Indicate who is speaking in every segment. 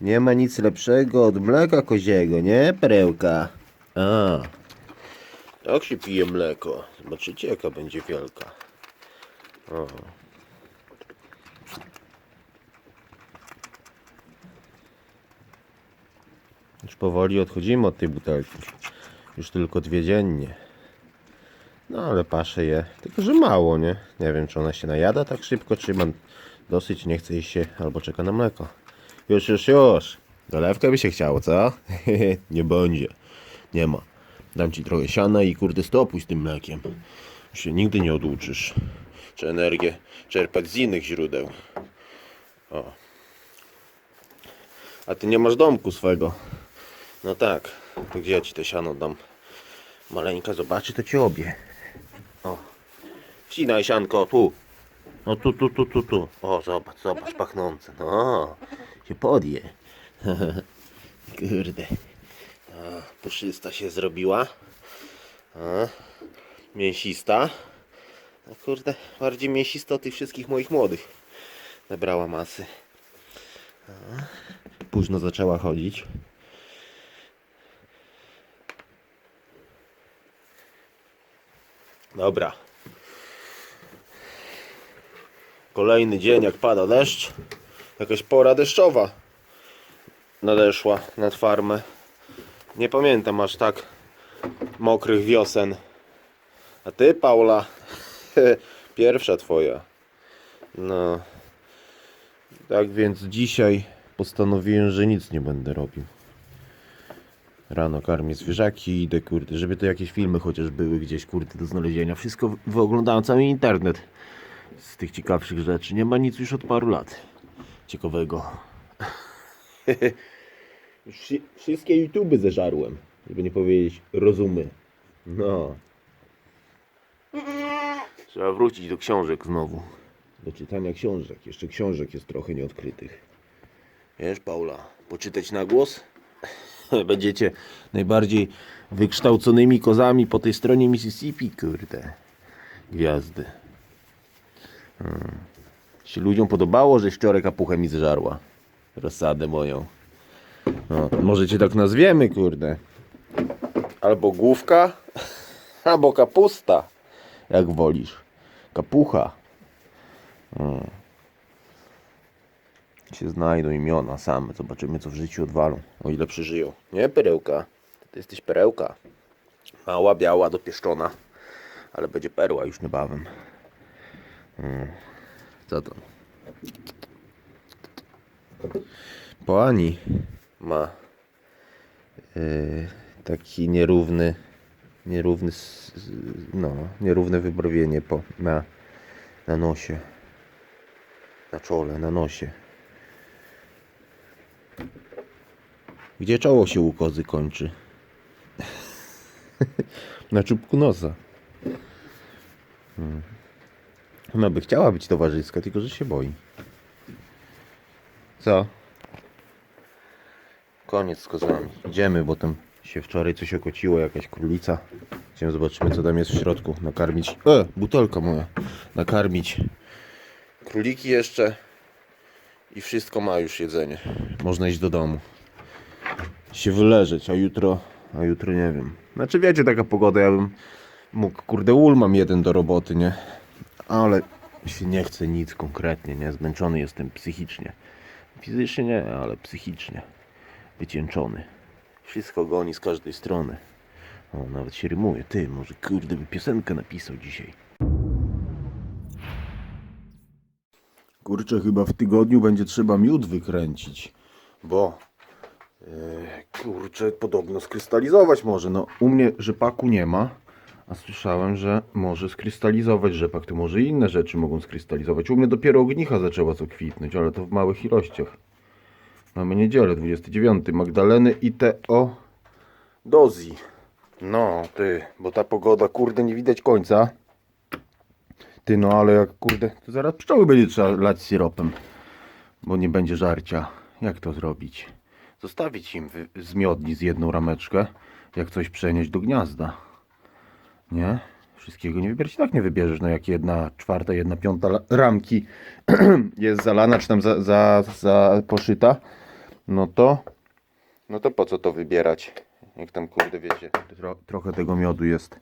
Speaker 1: Nie ma nic lepszego od mleka koziego, nie perełka? A. Tak się pije mleko. Zobaczycie jaka będzie wielka. O. Już powoli odchodzimy od tej butelki. Już tylko dwie dziennie. No ale paszę je. Tylko, że mało, nie? Nie wiem, czy ona się najada tak szybko, czy mam dosyć, nie chce jej się, albo czeka na mleko. Już, już, już. Dolewkę by się chciało, co? nie będzie. Nie ma. Dam ci trochę siana i kurde stopuj z tym mlekiem. Się nigdy nie oduczysz. Czy energię czerpać z innych źródeł. O. A ty nie masz domku swego. No tak. To gdzie ja ci te siano dam? Maleńka zobaczy, to ci obie. O. Wsinaj sianko, tu. No tu, tu, tu, tu, tu. O, zobacz, zobacz, pachnące. No, się podje. Kurde. A, puszysta się zrobiła. A, mięsista. A kurde, bardziej mięsista od tych wszystkich moich młodych. Nabrała masy. A, późno zaczęła chodzić. Dobra. Kolejny dzień, jak pada deszcz. Jakaś pora deszczowa nadeszła nad farmę. Nie pamiętam aż tak mokrych wiosen. A ty, Paula, pierwsza twoja. No. Tak więc dzisiaj postanowiłem, że nic nie będę robił. Rano karmię zwierzaki idę, kurde, żeby to jakieś filmy chociaż były gdzieś, kurde, do znalezienia. Wszystko wyoglądałem, cały internet z tych ciekawszych rzeczy. Nie ma nic już od paru lat ciekawego. Wszystkie YouTube zeżarłem, żeby nie powiedzieć rozumy. No. Trzeba wrócić do książek znowu. Do czytania książek. Jeszcze książek jest trochę nieodkrytych. Wiesz, Paula, poczytać na głos? Będziecie najbardziej wykształconymi kozami po tej stronie Mississippi, kurde. Gwiazdy. Hmm. Się ludziom podobało, że wczoraj kapuchę mi zżarła. Rozsadę moją. No, może cię tak nazwiemy, kurde. Albo główka, albo kapusta. Jak wolisz. Kapucha. Hmm. Się znajdą imiona same. Zobaczymy, co w życiu odwalą. O ile przeżyją. Nie, perełka. Ty jesteś perełka. Mała, biała, dopieszczona. Ale będzie perła już niebawem. Hmm. Co to? Po Ani ma yy, taki nierówny, nierówny, no, nierówne wybrwienie po, na, na nosie, na czole, na nosie. Gdzie czoło się u kozy kończy? na czubku nosa. Hmm. Ona by chciała być towarzyska, tylko że się boi. Co? Koniec z kozami. Idziemy, bo tam się wczoraj coś okociło, jakaś królica. Idziemy, zobaczymy co tam jest w środku. Nakarmić. E, butelka moja. Nakarmić. Króliki jeszcze. I wszystko ma już jedzenie. Można iść do domu. Się wyleżeć, a jutro, a jutro nie wiem. Znaczy wiecie, taka pogoda, ja bym mógł, kurde, ul mam jeden do roboty, nie? Ale się nie chce nic konkretnie, nie? Zmęczony jestem psychicznie. Fizycznie nie, ale psychicznie. Wycieńczony. Wszystko goni z każdej strony. O, nawet się rymuje. Ty, może kurde by piosenkę napisał dzisiaj. Kurczę, chyba w tygodniu będzie trzeba miód wykręcić. Bo e, kurczę, podobno skrystalizować może. No, u mnie rzepaku nie ma. A słyszałem, że może skrystalizować rzepak. To może inne rzeczy mogą skrystalizować. U mnie dopiero ognicha zaczęła co kwitnąć, ale to w małych ilościach. Mamy niedzielę, 29. Magdaleny i Teo Dozi. No, ty, bo ta pogoda, kurde, nie widać końca. Ty, no ale jak, kurde, to zaraz pszczoły będzie trzeba lać syropem, bo nie będzie żarcia. Jak to zrobić? Zostawić im z miodni z jedną rameczkę, jak coś przenieść do gniazda. Nie? Wszystkiego nie wybierać. I tak nie wybierzesz, no jak jedna czwarta, jedna piąta ramki jest zalana, czy tam za, za, za poszyta, no to, no to po co to wybierać? Jak tam kurde wiecie, tro, trochę tego miodu jest,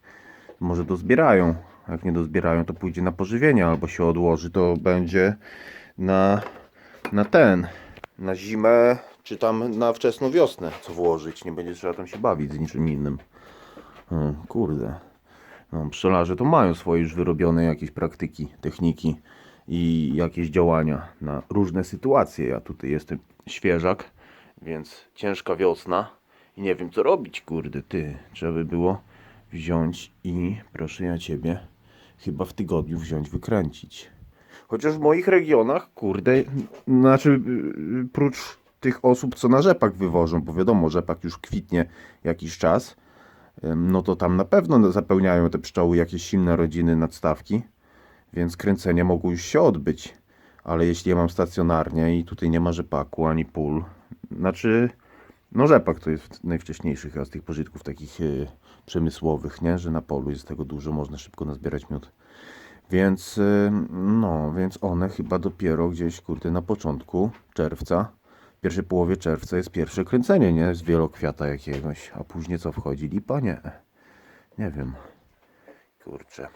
Speaker 1: może dozbierają. Jak nie dozbierają, to pójdzie na pożywienie albo się odłoży, to będzie na, na ten, na zimę, czy tam na wczesną wiosnę, co włożyć. Nie będzie trzeba tam się bawić z niczym innym. Hmm, kurde. No, pszczelarze to mają swoje już wyrobione jakieś praktyki, techniki i jakieś działania na różne sytuacje. Ja tutaj jestem świeżak, więc ciężka wiosna i nie wiem co robić, kurde, ty. Trzeba by było wziąć i, proszę ja ciebie, chyba w tygodniu wziąć, wykręcić. Chociaż w moich regionach, kurde, znaczy yy, prócz tych osób, co na rzepak wywożą, bo wiadomo, rzepak już kwitnie jakiś czas, no to tam na pewno zapełniają te pszczoły jakieś silne rodziny nadstawki, więc kręcenia mogą już się odbyć. Ale jeśli ja mam stacjonarnie i tutaj nie ma rzepaku ani pól, znaczy, no rzepak to jest najwcześniejszy chyba z tych pożytków takich yy, przemysłowych, nie? Że na polu jest tego dużo, można szybko nazbierać miód. Więc, y, no, więc one chyba dopiero gdzieś, kurde, na początku czerwca, pierwszej połowie czerwca jest pierwsze kręcenie, nie? Z wielokwiata jakiegoś, a później co wchodzi? Lipa? Nie. Nie wiem. Kurczę.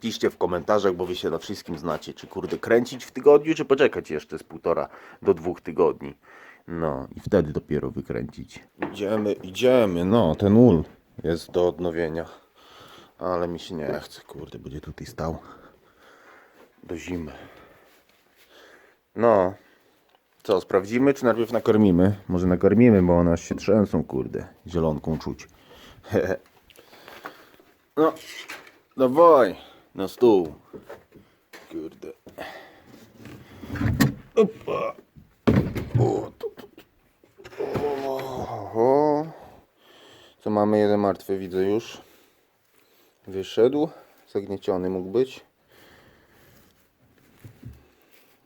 Speaker 1: Piszcie w komentarzach, bo wy się na wszystkim znacie, czy kurde kręcić w tygodniu, czy poczekać jeszcze z półtora do dwóch tygodni. No i wtedy dopiero wykręcić. Idziemy, idziemy, no ten ul jest do odnowienia. Ale mi się nie chce, kurde, będzie tutaj stał do zimy. No, co, sprawdzimy, czy najpierw nakarmimy? Może nakarmimy, bo one się trzęsą, kurde, zielonką czuć. no, dawaj, na stół. Kurde. Opa. O, tu, tu, tu. O, o. Co mamy? Jeden martwy widzę już. Wyszedł. Zagnieciony mógł być.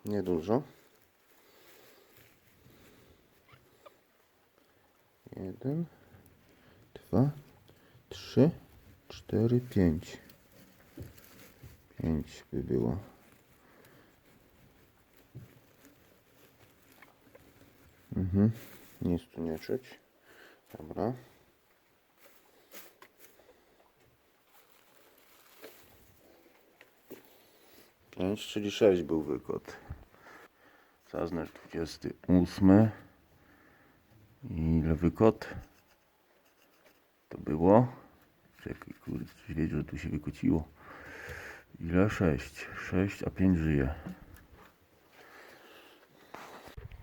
Speaker 1: Niedużo. Jeden, dwa, trzy, cztery, pięć. Pięć by było. Mhm. Nic tu nie. Dobra. 5, czyli 6 był wykład. Zaznacz 28. I ile wykład? To było? Czekaj, kurde, coś wiedział, że tu się wykociło. Ile? 6. 6, a 5 żyje.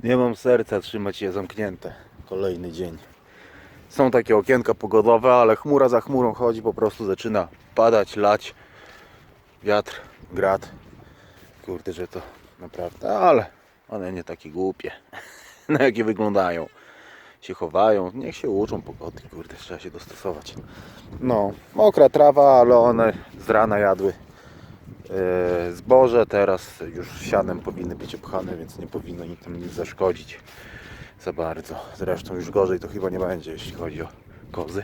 Speaker 1: Nie mam serca trzymać je zamknięte. Kolejny dzień. Są takie okienka pogodowe, ale chmura za chmurą chodzi, po prostu zaczyna padać, lać. Wiatr, grad. Kurde, że to naprawdę, ale one nie takie głupie. Na jakie wyglądają. Się chowają, niech się uczą pogody, kurde, trzeba się dostosować. No, mokra trawa, ale one z rana jadły e, zboże, teraz już sianem powinny być obchane, więc nie powinno im tam nic zaszkodzić za bardzo. Zresztą już gorzej to chyba nie będzie, jeśli chodzi o kozy.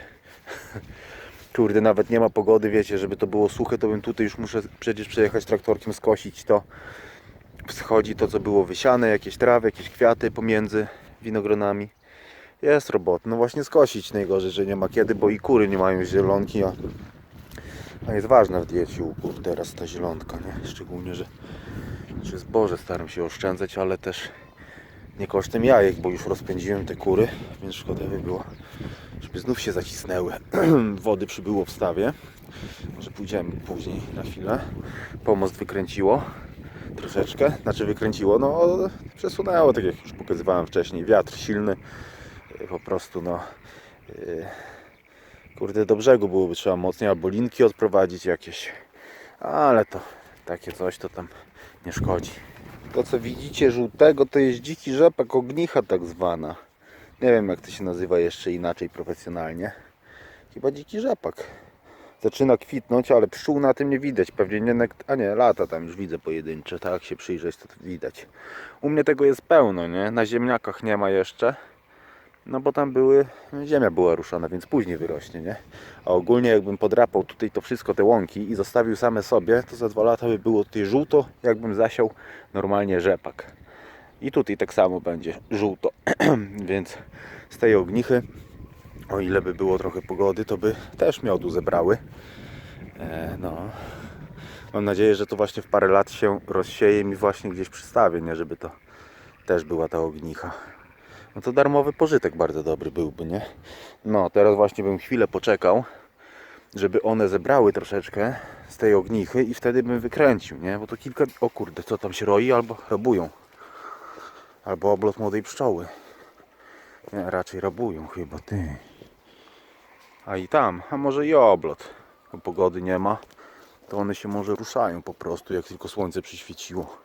Speaker 1: Kurde, nawet nie ma pogody, wiecie, żeby to było suche, to bym tutaj już muszę przecież przejechać traktorkiem, skosić to. Schodzi to, co było wysiane, jakieś trawy, jakieś kwiaty pomiędzy winogronami. Jest robot. No właśnie skosić najgorzej, że nie ma kiedy, bo i kury nie mają zielonki, a, a jest ważna w diecie u kur teraz ta zielonka, nie? Szczególnie, że, że zboże staram się oszczędzać, ale też nie kosztem jajek, bo już rozpędziłem te kury, więc szkoda by było, żeby znów się zacisnęły. Wody przybyło w stawie. Może pójdziemy później na chwilę. Pomost wykręciło troszeczkę, znaczy wykręciło, no przesunęło, tak jak już pokazywałem wcześniej, wiatr silny, po prostu no yy, kurde do brzegu byłoby trzeba mocniej, albo linki odprowadzić jakieś, ale to takie coś to tam nie szkodzi. To co widzicie żółtego to jest dziki rzepak, ognicha tak zwana. Nie wiem jak to się nazywa jeszcze inaczej profesjonalnie. Chyba dziki rzepak. Zaczyna kwitnąć, ale pszczół na tym nie widać. Pewnie nie, a nie, lata tam już widzę pojedyncze. Tak jak się przyjrzeć to widać. U mnie tego jest pełno, nie? Na ziemniakach nie ma jeszcze. No bo tam były, ziemia była ruszona, więc później wyrośnie, nie? A ogólnie jakbym podrapał tutaj to wszystko, te łąki i zostawił same sobie, to za dwa lata by było tutaj żółto, jakbym zasiał normalnie rzepak. I tutaj tak samo będzie żółto. Więc z tej ognichy, o ile by było trochę pogody, to by też miodu zebrały. E, no. Mam nadzieję, że to właśnie w parę lat się rozsieje mi właśnie gdzieś przystawię, nie? Żeby to też była ta ognicha. No to darmowy pożytek bardzo dobry byłby, nie? No, teraz właśnie bym chwilę poczekał, żeby one zebrały troszeczkę z tej ognichy i wtedy bym wykręcił, nie? Bo to kilka... O kurde, co tam się roi? Albo robują. Albo oblot młodej pszczoły. Nie, raczej robują chyba, ty. A i tam, a może i oblot. Bo pogody nie ma, to one się może ruszają po prostu, jak tylko słońce przyświeciło.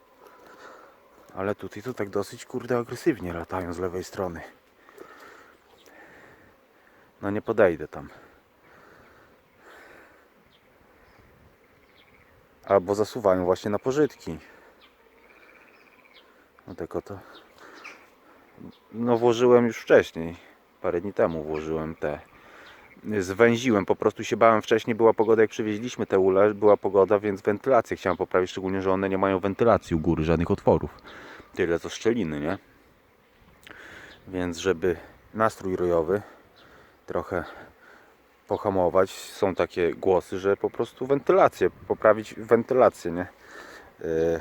Speaker 1: Ale tutaj to tak dosyć kurde agresywnie latają z lewej strony. No nie podejdę tam. Albo zasuwają właśnie na pożytki. No tylko to. No włożyłem już wcześniej. Parę dni temu włożyłem te. Zwęziłem, po prostu się bałem wcześniej, była pogoda jak przywieźliśmy te ule, była pogoda, więc wentylację chciałem poprawić, szczególnie, że one nie mają wentylacji u góry, żadnych otworów. Tyle co szczeliny, nie? Więc żeby nastrój rojowy trochę pohamować, są takie głosy, że po prostu wentylację, poprawić wentylację, nie? Yy,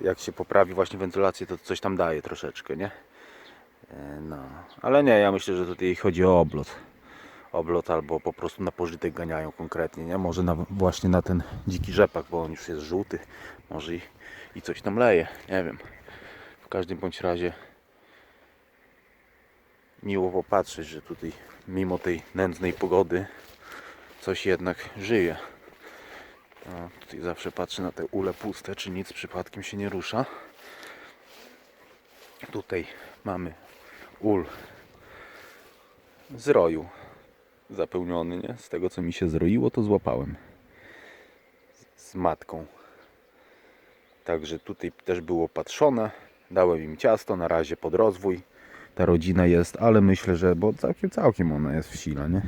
Speaker 1: jak się poprawi właśnie wentylację, to coś tam daje troszeczkę, nie? Yy, no, ale nie, ja myślę, że tutaj chodzi o oblot. Oblot albo po prostu na pożytek ganiają konkretnie, nie? Może na, właśnie na ten dziki rzepak, bo on już jest żółty, może i, i coś tam leje, nie wiem. W każdym bądź razie miło popatrzeć, że tutaj mimo tej nędznej pogody coś jednak żyje. No, tutaj zawsze patrzę na te ule puste, czy nic przypadkiem się nie rusza. Tutaj mamy ul z roju zapełniony, nie? Z tego co mi się zroiło, to złapałem z- matką. Także tutaj też było patrzone. Dałem im ciasto, na razie pod rozwój. Ta rodzina jest, ale myślę, że, bo całkiem, całkiem ona jest w sile, nie?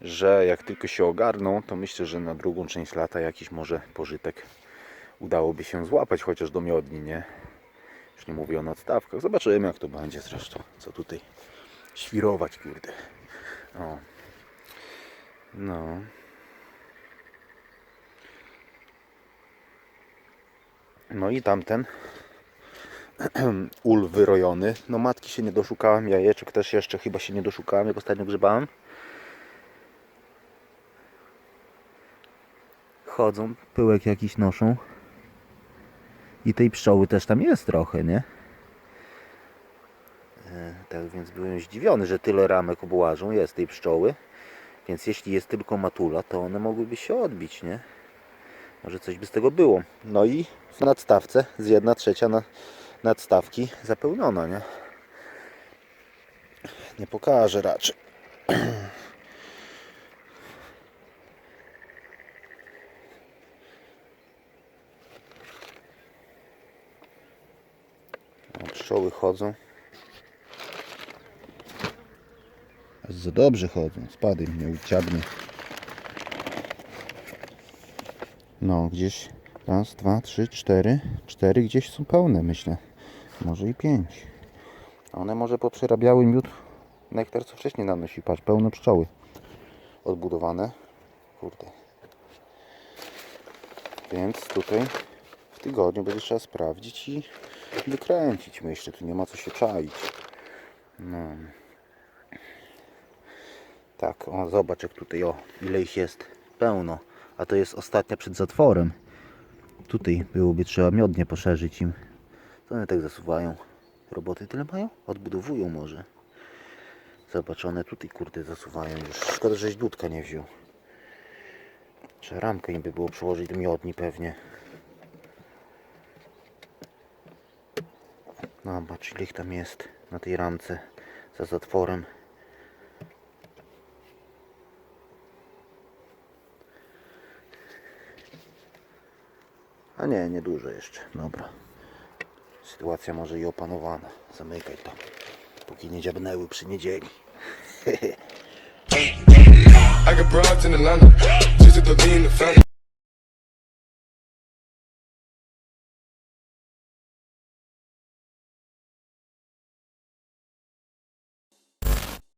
Speaker 1: Że jak tylko się ogarną, to myślę, że na drugą część lata jakiś może pożytek udałoby się złapać, chociaż do miodni, nie? Już nie mówię o nadstawkach. Zobaczymy jak to będzie zresztą. Co tutaj świrować, kurde. O. No. No i tamten ul wyrojony. No matki się nie doszukałem, jajeczek też jeszcze chyba się nie doszukałem, jak ostatnio grzebałem. Chodzą, pyłek jakiś noszą. I tej pszczoły też tam jest trochę, nie? E, Tak więc byłem zdziwiony, że tyle ramek obłażą jest tej pszczoły. Więc jeśli jest tylko matula, to one mogłyby się odbić, nie? Może coś by z tego było. No i w nadstawce z 1 trzecia na nadstawki zapełniona, nie? Nie pokażę raczej. Pszczoły chodzą. Za dobrze chodzą. Spadaj mnie uciabnie. No, gdzieś raz, dwa, trzy, cztery. Cztery gdzieś są pełne, myślę. Może i pięć. One może poprzerabiały miód, nektar co wcześniej nanosi. Patrz, pełne pszczoły. Odbudowane. Kurde. Więc tutaj w tygodniu będzie trzeba sprawdzić i wykręcić. Myślę, tu nie ma co się czaić. No. Tak, o zobacz jak tutaj, o ile ich jest pełno. A to jest ostatnia przed zatworem. Tutaj byłoby trzeba miodnie poszerzyć im. To one tak zasuwają. Roboty tyle mają? Odbudowują może. Zobacz, one tutaj kurde zasuwają już. Szkoda, żeś dudka nie wziął. Trzeba ramkę im by było przyłożyć do miodni pewnie. No, zobacz ile ich tam jest na tej ramce za zatworem. A nie, nie dużo jeszcze. Dobra. Sytuacja może i opanowana. Zamykaj to. Póki nie dziabnęły przy niedzieli.
Speaker 2: I got broads in Atlanta, just to the family.